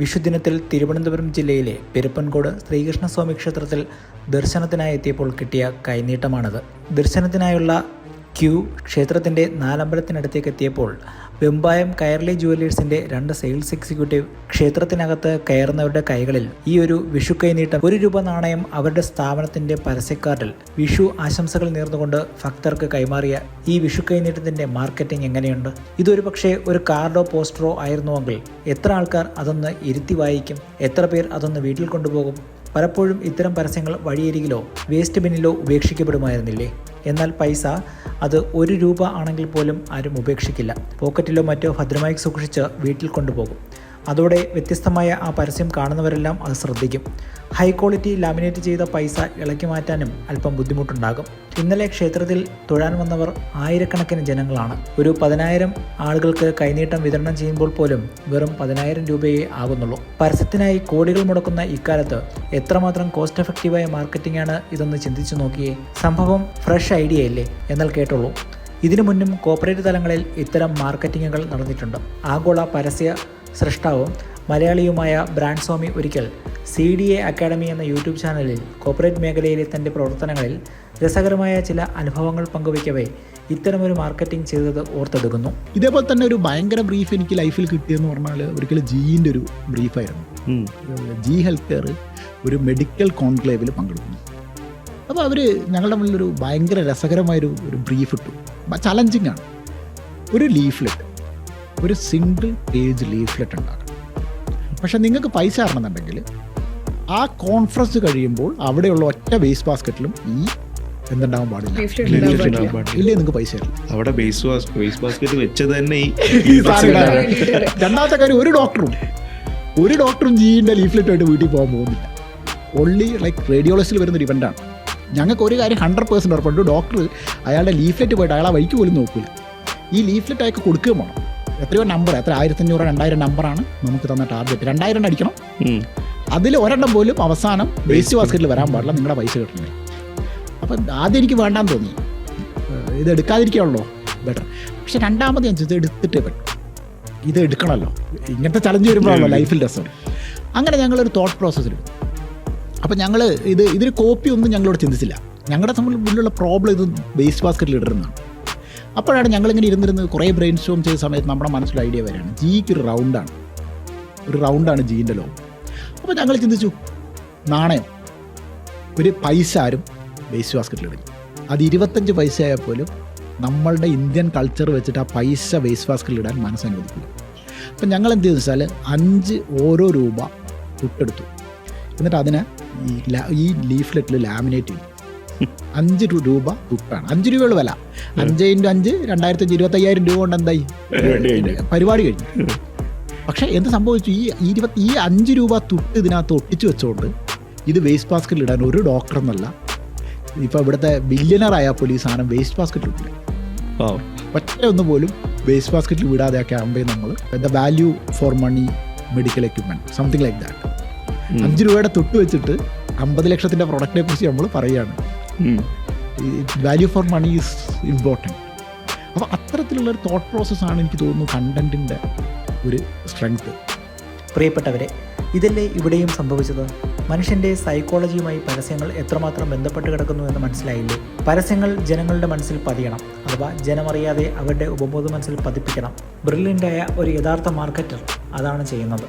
വിഷുദിനത്തിൽ തിരുവനന്തപുരം ജില്ലയിലെ പെരുപ്പൻകോട് ശ്രീകൃഷ്ണസ്വാമി ക്ഷേത്രത്തിൽ ദർശനത്തിനായി എത്തിയപ്പോൾ കിട്ടിയ കൈനീട്ടമാണിത്. ദർശനത്തിനായുള്ള ക്യൂ ക്ഷേത്രത്തിന്റെ നാലമ്പലത്തിനടുത്തേക്ക് എത്തിയപ്പോൾ വെമ്പായം കയർലി ജുവലേഴ്സിന്റെ രണ്ട് സെയിൽസ് എക്സിക്യൂട്ടീവ് ക്ഷേത്രത്തിനകത്ത് കയറുന്നവരുടെ കൈകളിൽ ഈ ഒരു വിഷു കൈനീട്ടം ഒരു രൂപ നാണയം അവരുടെ സ്ഥാപനത്തിന്റെ പരസ്യക്കാർഡിൽ വിഷു ആശംസകൾ നേർന്നുകൊണ്ട് ഭക്തർക്ക് കൈമാറിയ ഈ വിഷു കൈനീട്ടത്തിന്റെ മാർക്കറ്റിംഗ് എങ്ങനെയുണ്ട്? ഇതൊരു പക്ഷേ ഒരു കാർഡോ പോസ്റ്ററോ ആയിരുന്നുവെങ്കിൽ എത്ര ആൾക്കാർ അതൊന്ന് ഇരുത്തി വായിക്കും? എത്ര പേർ അതൊന്ന് വീട്ടിൽ കൊണ്ടുപോകും? പലപ്പോഴും ഇത്തരം പരസ്യങ്ങൾ വഴിയരികിലോ വേസ്റ്റ് ബിന്നിലോ ഉപേക്ഷിക്കപ്പെടുമായിരുന്നില്ലേ? എന്നാൽ പൈസ അത് ഒരു രൂപ ആണെങ്കിൽ പോലും ആരും ഉപേക്ഷിക്കില്ല. പോക്കറ്റിലോ മറ്റോ ഭദ്രമായി സൂക്ഷിച്ച് വീട്ടിൽ കൊണ്ടുപോകും. അതോടെ വ്യത്യസ്തമായ ആ പരസ്യം കാണുന്നവരെല്ലാം അത് ശ്രദ്ധിക്കും. ഹൈ ക്വാളിറ്റി ലാമിനേറ്റ് ചെയ്ത പൈസ ഇളക്കി മാറ്റാനും അല്പം ബുദ്ധിമുട്ടുണ്ടാകും. ഇന്നലെ ക്ഷേത്രത്തിൽ തൊഴാൻ വന്നവർ ആയിരക്കണക്കിന് ജനങ്ങളാണ്. ഒരു പതിനായിരം ആളുകൾക്ക് കൈനീട്ടം വിതരണം ചെയ്യുമ്പോൾ പോലും വെറും പതിനായിരം രൂപയേ ആകുന്നുള്ളൂ. പരസ്യത്തിനായി കോടികൾ മുടക്കുന്ന ഇക്കാലത്ത് എത്രമാത്രം കോസ്റ്റ് എഫക്റ്റീവായ മാർക്കറ്റിംഗ് ആണ് ഇതെന്ന് ചിന്തിച്ചു നോക്കിയേ സംഭവം ഫ്രഷ് ഐഡിയ അല്ലേ എന്നാൽ കേട്ടുള്ളൂ ഇതിനു മുന്നും കോർപ്പറേറ്റ് തലങ്ങളിൽ ഇത്തരം മാർക്കറ്റിങ്ങുകൾ നടന്നിട്ടുണ്ട്. ആഗോള പരസ്യ സൃഷ്ടാവും മലയാളിയുമായ ബ്രാൻഡ് സ്വാമി ഒരിക്കൽ സി ഡി എ അക്കാഡമി എന്ന യൂട്യൂബ് ചാനലിൽ കോർപ്പറേറ്റ് മേഖലയിലെ തന്റെ പ്രവർത്തനങ്ങളിൽ രസകരമായ ചില അനുഭവങ്ങൾ പങ്കുവയ്ക്കവേ ഇത്തരമൊരു മാർക്കറ്റിംഗ് ചെയ്തത് ഓർത്തെടുക്കുന്നു. ഇതേപോലെ തന്നെ ഒരു ഭയങ്കര ബ്രീഫ് എനിക്ക് ലൈഫിൽ കിട്ടിയെന്ന് പറഞ്ഞാൽ ഒരിക്കലും ജീന്റെ ഒരു ബ്രീഫായിരുന്നു ജി ഹെൽത്ത് കെയർ ഒരു മെഡിക്കൽ കോൺക്ലേവിൽ പങ്കെടുക്കുന്നു. അപ്പോൾ അവർ ഞങ്ങളുടെ മുന്നിലൊരു ഭയങ്കര രസകരമായൊരു ഒരു ബ്രീഫ് ഇട്ടു. ചലഞ്ചിങ് ആണ്. ഒരു ലീഫ്ലെറ്റ് ഒരു സിംഗിൾ പേജ് ലീഫ്ലെറ്റ് ഉണ്ടാക്കണം. പക്ഷെ നിങ്ങൾക്ക് പൈസ തരണമെന്നുണ്ടെങ്കിൽ ആ കോൺഫറൻസ് കഴിയുമ്പോൾ അവിടെയുള്ള ഒറ്റ വേസ്റ്റ് ബാസ്ക്കറ്റിലും ഈ എന്തുണ്ടാവാൻ പാടില്ല. ഇല്ലേ നിങ്ങൾക്ക് പൈസ അവിടെ ബേസ് വേസ്റ്റ് ബാസ്ക്കറ്റ് വെച്ചത് തന്നെ രണ്ടാമത്തെ കാര്യം ഒരു ഡോക്ടറും ഒരു ഡോക്ടറും ജീന്റെ ലീഫ്ലെറ്റുമായിട്ട് വീട്ടിൽ പോകാൻ പോകുന്നില്ല. ഓൺലി ലൈക്ക് റേഡിയോളജിസ്റ്റിൽ വരുന്നൊരു ഇവന്റാണ് ഞങ്ങൾക്ക് ഒരു കാര്യം ഹൺഡ്രഡ് പേഴ്സന്റ് ഉറപ്പുണ്ട്. ഡോക്ടർ അയാളുടെ ലീഫ്ലെറ്റ് പോയിട്ട് അയാളെ വഴിക്ക് പോലും നോക്കില്ല ഈ ലീഫ്ലെറ്റ് അയാൾക്ക് കൊടുക്കുകയും വേണം. എത്രയോ നമ്പർ എത്ര ആയിരത്തി അഞ്ഞൂറ് രണ്ടായിരം നമ്പറാണ് നമുക്ക് തന്ന ടാർഗറ്റ് രണ്ടായിരം അടിക്കണം. അതിൽ ഒരെണ്ണം പോലും അവസാനം വേസ്റ്റ് ബാസ്ക്കറ്റിൽ വരാൻ പാടില്ല നിങ്ങളുടെ പൈസ കിട്ടണേ. അപ്പം ആദ്യം എനിക്ക് വേണ്ടാന്ന് തോന്നി. ഇത് എടുക്കാതിരിക്കുകയുള്ളോ ബെറ്റർ പക്ഷെ രണ്ടാമത് ഞാൻ ചോദിച്ചത് എടുത്തിട്ടേ പറ്റും. ഇത് എടുക്കണമല്ലോ ഇങ്ങനത്തെ ചലഞ്ച് വരുമ്പോഴാണല്ലോ ലൈഫിൽ രസം. അങ്ങനെ ഞങ്ങളൊരു തോട്ട് പ്രോസസ്സിൽ അപ്പം ഞങ്ങൾ ഇത് ഇതിന് കോപ്പി ഒന്നും ഞങ്ങളോട് ചിന്തിച്ചില്ല. ഞങ്ങളുടെ മുന്നിലുള്ള പ്രോബ്ലം ഇത് വേസ്റ്റ് ബാസ്ക്കറ്റിൽ ഇടരുന്നതാണ് അപ്പോഴാണ് ഞങ്ങളിങ്ങനെ ഇരുന്നിരുന്ന് കുറേ ബ്രെയിൻ സ്റ്റോം ചെയ്ത സമയത്ത് നമ്മുടെ മനസ്സിൽ ഐഡിയ വരികയാണ്. ജിക്ക് ഒരു റൗണ്ടാണ് ഒരു റൗണ്ടാണ് ജീന്റെ ലോ അപ്പോൾ ഞങ്ങൾ ചിന്തിച്ചു നാണയം. ഒരു പൈസ ആരും വേസ്റ്റ് ബാസ്ക്കറ്റിൽ ഇടും അത് ഇരുപത്തഞ്ച് പൈസ ആയാൽ പോലും നമ്മളുടെ ഇന്ത്യൻ കൾച്ചർ വെച്ചിട്ട് ആ പൈസ വേസ്റ്റ് ബാസ്ക്കറ്റിൽ ഇടാൻ മനസ്സനുവദിക്കില്ല അപ്പം ഞങ്ങൾ എന്ത് ചെയ്തു വെച്ചാൽ അഞ്ച് ഓരോ രൂപ തുട്ടെടുത്തു എന്നിട്ട് അതിനെ ഈ ലീഫ്ലെറ്റിൽ ലാമിനേറ്റ് ചെയ്തു. അഞ്ച് രൂപ തുട്ടാണ് അഞ്ച് രൂപയുള്ള വില. അഞ്ച് ഇന്റു അഞ്ച് രണ്ടായിരത്തി അഞ്ച് ഇരുപത്തയ്യായിരം രൂപ കൊണ്ട് എന്തായി പരിപാടി കഴിഞ്ഞു. പക്ഷെ എന്ത് സംഭവിച്ചു? ഈ ഇരുപത്തി ഈ അഞ്ച് രൂപ തുട്ട് ഇതിനകത്ത് ഒട്ടിച്ചു വെച്ചുകൊണ്ട് ഇത് വേസ്റ്റ് ബാസ്ക്കറ്റിൽ ഇടാൻ ഒരു ഡോക്ടർ എന്നല്ല. ഇപ്പോൾ ഇവിടുത്തെ ബില്യനറായ പോലീസ് പോലും ഈ സാധനം വേസ്റ്റ് ബാസ്ക്കറ്റിൽ ഇട്ടില്ല. പക്ഷേ ഒറ്റ ഒന്ന് പോലും വേസ്റ്റ് ബാസ്ക്കറ്റിൽ വിടാതെ ആ ക്യാമ്പയിൻ നമ്മൾ the value for money medical equipment something like that അഞ്ച് രൂപയുടെ തൊട്ട് വെച്ചിട്ട് അമ്പത് ലക്ഷത്തിന്റെ പ്രൊഡക്റ്റിനെ കുറിച്ച് നമ്മൾ പറയുകയാണ്. Value for money is important അപ്പോൾ അത്തരത്തിലുള്ള ഒരു തോട്ട് പ്രോസസ്സാണ് എനിക്ക് തോന്നുന്നു കണ്ടന്റിന്റെ ഒരു സ്ട്രെങ്ത് പ്രിയപ്പെട്ടവരെ ഇതല്ലേ ഇവിടെയും സംഭവിച്ചത്? മനുഷ്യന്റെ സൈക്കോളജിയുമായി പരസ്യങ്ങൾ എത്രമാത്രം ബന്ധപ്പെട്ട് കിടക്കുന്നു എന്ന് മനസ്സിലായില്ലേ? പരസ്യങ്ങൾ ജനങ്ങളുടെ മനസ്സിൽ പതിയണം അഥവാ ജനമറിയാതെ അവരുടെ ഉപബോധ മനസ്സിൽ പതിപ്പിക്കണം. ബ്രില്യന്റായ ഒരു യഥാർത്ഥ മാർക്കറ്റർ അതാണ് ചെയ്യുന്നത്.